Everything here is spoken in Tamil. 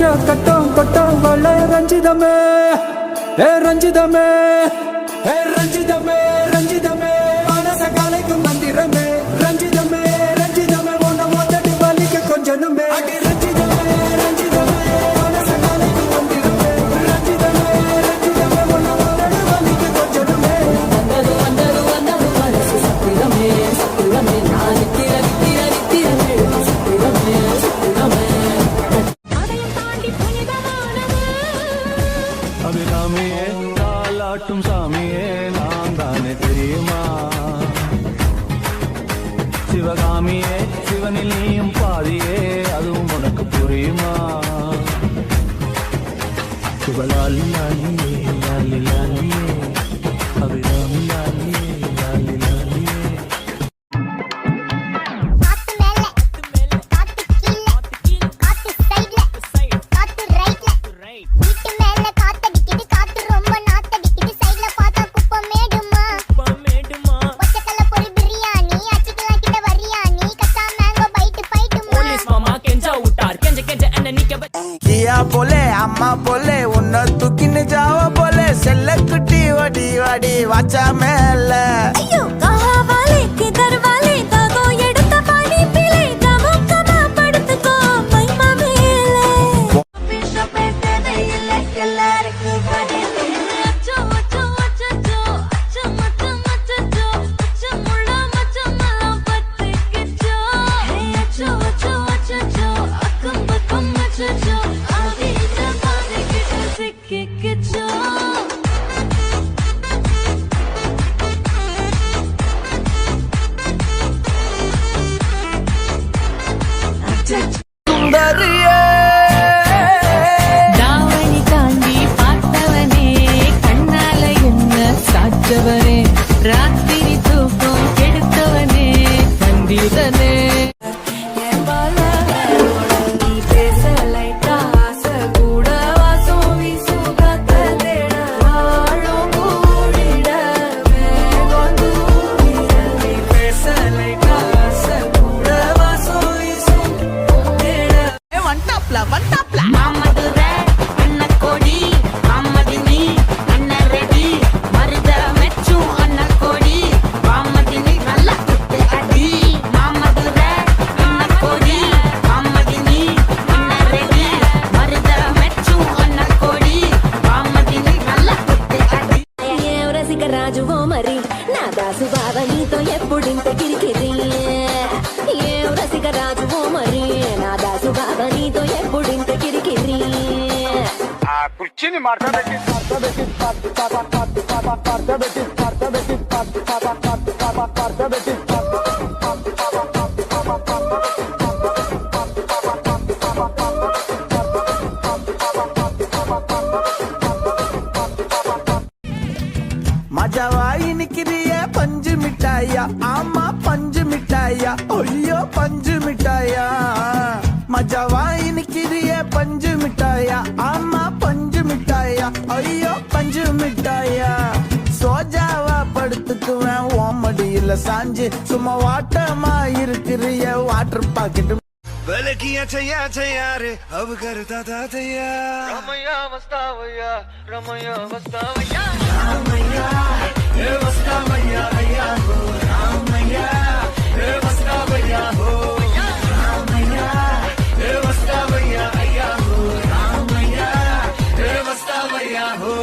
வச்ச கட்டம் கொட்டம் வள ரஞ்சிதமே. ஏ ரஞ்சிதமே. ஏ ரஞ்சிதமே. அபிராமியே தாலாட்டும் சாமியே நான் தானே தெரியுமா? சிவகாமியே சிவனில் நீ போலே அம்மா போலே உன்னை தூக்கின்னு ஜாவ போலே. செல்ல குட்டி வடி வடி வாச்சா மேல. touch. Mama do மஜாவாய் நிக்கிறிய பஞ்சு மிட்டாயா ஆமா பஞ்சு மிட்டாயா ஐயோ பஞ்சு மிட்டாயா மஜாவாய் நிக்கிறிய பஞ்சு மிட்டாயா? ஆமா பஞ்சு மிட்டாயா. ஐயோ பஞ்சு மிட்டாயா. சோஜாவா படுத்துக்குவேன் ஓமடியில சாஞ்சு. சும்மா வாட்டமா இருக்கிறிய வாட்டர் பாக்கெட் வெலக்கியா செய்யா செய்யாரு அவ கருதா தாத்தையா ரமையா வஸ்தாவையா ரமையா வஸ்தாவையா. ரமையா வஸ்தாவையா ஐயா. हो